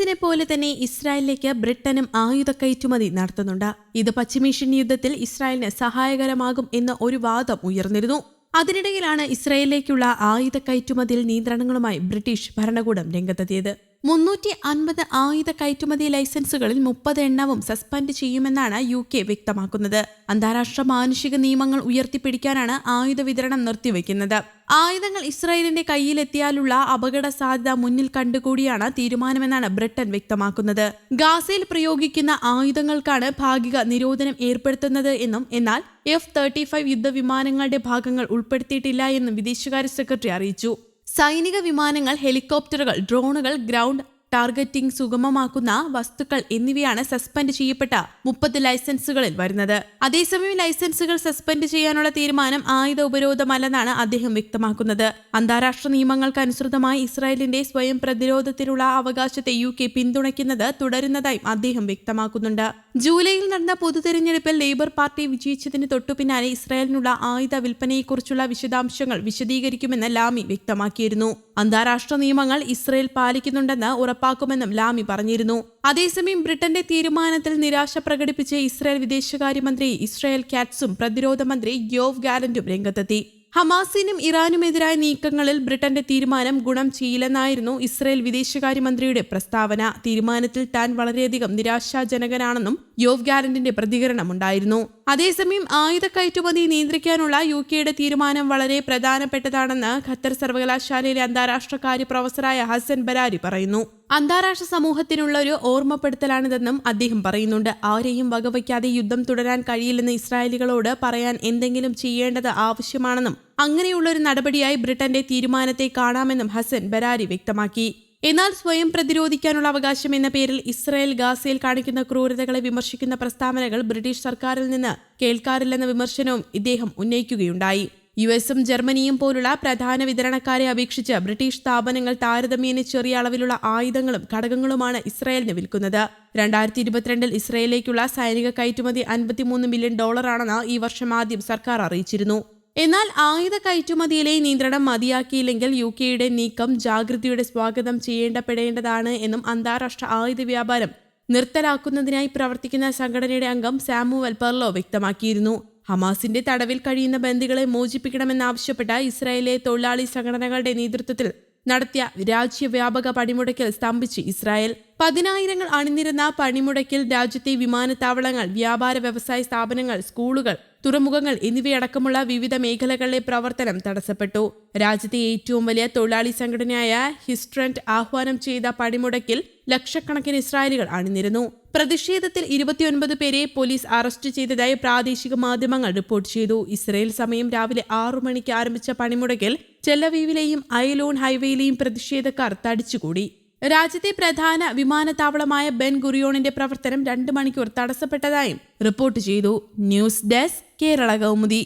എസിനെ പോലെ തന്നെ ഇസ്രായേലിലേക്ക് ബ്രിട്ടനും ആയുധ കയറ്റുമതി നടത്തുന്നുണ്ട്. ഇത് പശ്ചിമേഷ്യൻ യുദ്ധത്തിൽ ഇസ്രായേലിന് സഹായകരമാകും എന്ന ഒരു വാദം ഉയർന്നിരുന്നു. അതിനിടയിലാണ് ഇസ്രായേലിലേക്കുള്ള ആയുധ കയറ്റുമതിയിൽ നിയന്ത്രണങ്ങളുമായി ബ്രിട്ടീഷ് ഭരണകൂടം രംഗത്തെത്തിയത്. മുന്നൂറ്റി അൻപത് ആയുധ കയറ്റുമതി ലൈസൻസുകളിൽ മുപ്പത് എണ്ണവും സസ്പെൻഡ് ചെയ്യുമെന്നാണ് യു കെ വ്യക്തമാക്കുന്നത്. അന്താരാഷ്ട്ര മാനുഷിക നിയമങ്ങൾ ഉയർത്തിപ്പിടിക്കാനാണ് ആയുധ വിതരണം നിർത്തിവെക്കുന്നത്. ആയുധങ്ങൾ ഇസ്രായേലിന്റെ കയ്യിലെത്തിയാലുള്ള അപകട സാധ്യത മുന്നിൽ കണ്ടുകൂടിയാണ് തീരുമാനമെന്നാണ് ബ്രിട്ടൻ വ്യക്തമാക്കുന്നത്. ഗാസയിൽ പ്രയോഗിക്കുന്ന ആയുധങ്ങൾക്കാണ് ഭാഗിക നിരോധനം ഏർപ്പെടുത്തുന്നത് എന്നും എന്നാൽ എഫ് തേർട്ടി ഫൈവ് യുദ്ധവിമാനങ്ങളുടെ ഭാഗങ്ങൾ ഉൾപ്പെടുത്തിയിട്ടില്ല എന്നും വിദേശകാര്യ സെക്രട്ടറി അറിയിച്ചു. സൈനിക വിമാനങ്ങൾ ഹെലികോപ്റ്ററുകൾ ഡ്രോണുകൾ ഗ്രൗണ്ട് ടാർഗറ്റിംഗ് സുഗമമാക്കുന്ന വസ്തുക്കൾ എന്നിവയാണ് സസ്പെൻഡ് ചെയ്യപ്പെട്ട മുപ്പത് ലൈസൻസുകളിൽ വരുന്നത്. അതേസമയം ലൈസൻസുകൾ സസ്പെൻഡ് ചെയ്യാനുള്ള തീരുമാനം ആയുധ ഉപരോധമല്ലെന്നാണ് അദ്ദേഹം വ്യക്തമാക്കുന്നത്. അന്താരാഷ്ട്ര നിയമങ്ങൾക്കനുസൃതമായി ഇസ്രായേലിന്റെ സ്വയം പ്രതിരോധത്തിനുള്ള അവകാശത്തെ യു കെ പിന്തുണയ്ക്കുന്നത് തുടരുന്നതായും അദ്ദേഹം വ്യക്തമാക്കുന്നുണ്ട്. ജൂലൈയിൽ നടന്ന പൊതുതെരഞ്ഞെടുപ്പിൽ ലേബർ പാർട്ടി വിജയിച്ചതിന് തൊട്ടുപിന്നാലെ ഇസ്രായേലിനുള്ള ആയുധ വിൽപ്പനയെക്കുറിച്ചുള്ള വിശദാംശങ്ങൾ വിശദീകരിക്കുമെന്ന് ലാമി വ്യക്തമാക്കിയിരുന്നു. അന്താരാഷ്ട്ര നിയമങ്ങൾ ഇസ്രയേൽ പാലിക്കുന്നുണ്ടെന്ന് ഉറപ്പാക്കുമെന്നും ലാമി പറഞ്ഞിരുന്നു. അതേസമയം ബ്രിട്ടന്റെ തീരുമാനത്തിൽ നിരാശ പ്രകടിപ്പിച്ച് ഇസ്രായേൽ വിദേശകാര്യമന്ത്രി ഇസ്രായേൽ കാറ്റ്സും പ്രതിരോധ മന്ത്രി യോവ് ഗാലന്റും രംഗത്തെത്തി. ഹമാസിനും ഇറാനുമെതിരായ നീക്കങ്ങളിൽ ബ്രിട്ടന്റെ തീരുമാനം ഗുണം ചെയ്യില്ലെന്നായിരുന്നു ഇസ്രായേൽ വിദേശകാര്യമന്ത്രിയുടെ പ്രസ്താവന. തീരുമാനത്തിൽ താൻ വളരെയധികം നിരാശാജനകനാണെന്നും യോവ് ഗാലന്റിന്റെ പ്രതികരണമുണ്ടായിരുന്നു. അതേസമയം ആയുധ കയറ്റുമതി നിയന്ത്രിക്കാനുള്ള യു കെയുടെ തീരുമാനം വളരെ പ്രധാനപ്പെട്ടതാണെന്ന് ഖത്തർ സർവകലാശാലയിലെ അന്താരാഷ്ട്ര കാര്യ പ്രൊഫസറായ ഹസൻ ബരാരി പറയുന്നു. അന്താരാഷ്ട്ര സമൂഹത്തിനുള്ള ഒരു ഓർമ്മപ്പെടുത്തലാണിതെന്നും അദ്ദേഹം പറയുന്നുണ്ട്. ആരെയും വകവയ്ക്കാതെ യുദ്ധം തുടരാൻ കഴിയില്ലെന്ന് ഇസ്രായേലികളോട് പറയാൻ എന്തെങ്കിലും ചെയ്യേണ്ടത് ആവശ്യമാണെന്നും അങ്ങനെയുള്ള ഒരു നടപടിയായി ബ്രിട്ടന്റെ തീരുമാനത്തെ കാണാമെന്നും ഹസൻ ബരാരി വ്യക്തമാക്കി. എന്നാൽ സ്വയം പ്രതിരോധിക്കാനുള്ള അവകാശം എന്ന പേരിൽ ഇസ്രായേൽ ഗാസയിൽ കാണിക്കുന്ന ക്രൂരതകളെ വിമർശിക്കുന്ന പ്രസ്താവനകൾ ബ്രിട്ടീഷ് സർക്കാരിൽ നിന്ന് കേൾക്കാറില്ലെന്ന വിമർശനവും ഇദ്ദേഹം ഉന്നയിക്കുകയുണ്ടായി. യു എസും ജർമ്മനിയും പോലുള്ള പ്രധാന വിതരണക്കാരെ അപേക്ഷിച്ച് ബ്രിട്ടീഷ് സ്ഥാപനങ്ങൾ താരതമ്യേന ചെറിയ അളവിലുള്ള ആയുധങ്ങളും ഘടകങ്ങളുമാണ് ഇസ്രായേലിന് വിൽക്കുന്നത്. രണ്ടായിരത്തി ഇരുപത്തിരണ്ടിൽ ഇസ്രായേലിലേക്കുള്ള സൈനിക കയറ്റുമതി അൻപത്തിമൂന്ന് മില്യൺ ഡോളറാണെന്ന് ഈ വർഷം ആദ്യം സർക്കാർ അറിയിച്ചിരുന്നു. എന്നാൽ ആയുധ കയറ്റുമതിയിലെ നിയന്ത്രണം മതിയാക്കിയില്ലെങ്കിൽ യു കെയുടെ നീക്കം ജാഗ്രതയുടെ സ്വാഗതം ചെയ്യേണ്ടപ്പെടേണ്ടതാണ് എന്നും അന്താരാഷ്ട്ര ആയുധ വ്യാപാരം നിർത്തലാക്കുന്നതിനായി പ്രവർത്തിക്കുന്ന സംഘടനയുടെ അംഗം സാമുവൽ പെർലോ വ്യക്തമാക്കിയിരുന്നു. ഹമാസിന്റെ തടവിൽ കഴിയുന്ന ബന്ദികളെ മോചിപ്പിക്കണമെന്നാവശ്യപ്പെട്ട ഇസ്രായേലിലെ തൊഴിലാളി സംഘടനകളുടെ നേതൃത്വത്തിൽ നടത്തിയ രാജ്യവ്യാപക പണിമുടക്കിൽ സ്തംഭിച്ച് ഇസ്രായേൽ. പതിനായിരങ്ങൾ അണിനിരുന്ന പണിമുടക്കിൽ രാജ്യത്തെ വിമാനത്താവളങ്ങൾ വ്യാപാര വ്യവസായ സ്ഥാപനങ്ങൾ സ്കൂളുകൾ തുറമുഖങ്ങൾ എന്നിവയടക്കമുള്ള വിവിധ മേഖലകളിലെ പ്രവർത്തനം തടസ്സപ്പെട്ടു. രാജ്യത്തെ ഏറ്റവും വലിയ തൊഴിലാളി സംഘടനയായ ഹിസ്ട്രന്റ് ആഹ്വാനം ചെയ്ത പണിമുടക്കിൽ ലക്ഷക്കണക്കിന് ഇസ്രായേലികൾ അണിനിരുന്നു. പ്രതിഷേധത്തിൽ ഇരുപത്തിയൊൻപത് പേരെ പോലീസ് അറസ്റ്റ് ചെയ്തതായി പ്രാദേശിക മാധ്യമങ്ങൾ റിപ്പോർട്ട് ചെയ്തു. ഇസ്രയേൽ സമയം രാവിലെ ആറു മണിക്ക് ആരംഭിച്ച പണിമുടക്കിൽ ചെല്ലവീവിലെയും അയലോൺ ഹൈവേയിലെയും പ്രതിഷേധക്കാർ തടിച്ചുകൂടി. രാജ്യത്തെ പ്രധാന വിമാനത്താവളമായ ബെൻ ഗുറിയോണിന്റെ പ്രവർത്തനം രണ്ട് മണിക്കൂർ തടസ്സപ്പെട്ടതായും റിപ്പോർട്ട് ചെയ്തു. News desk Kerala Kaumudi.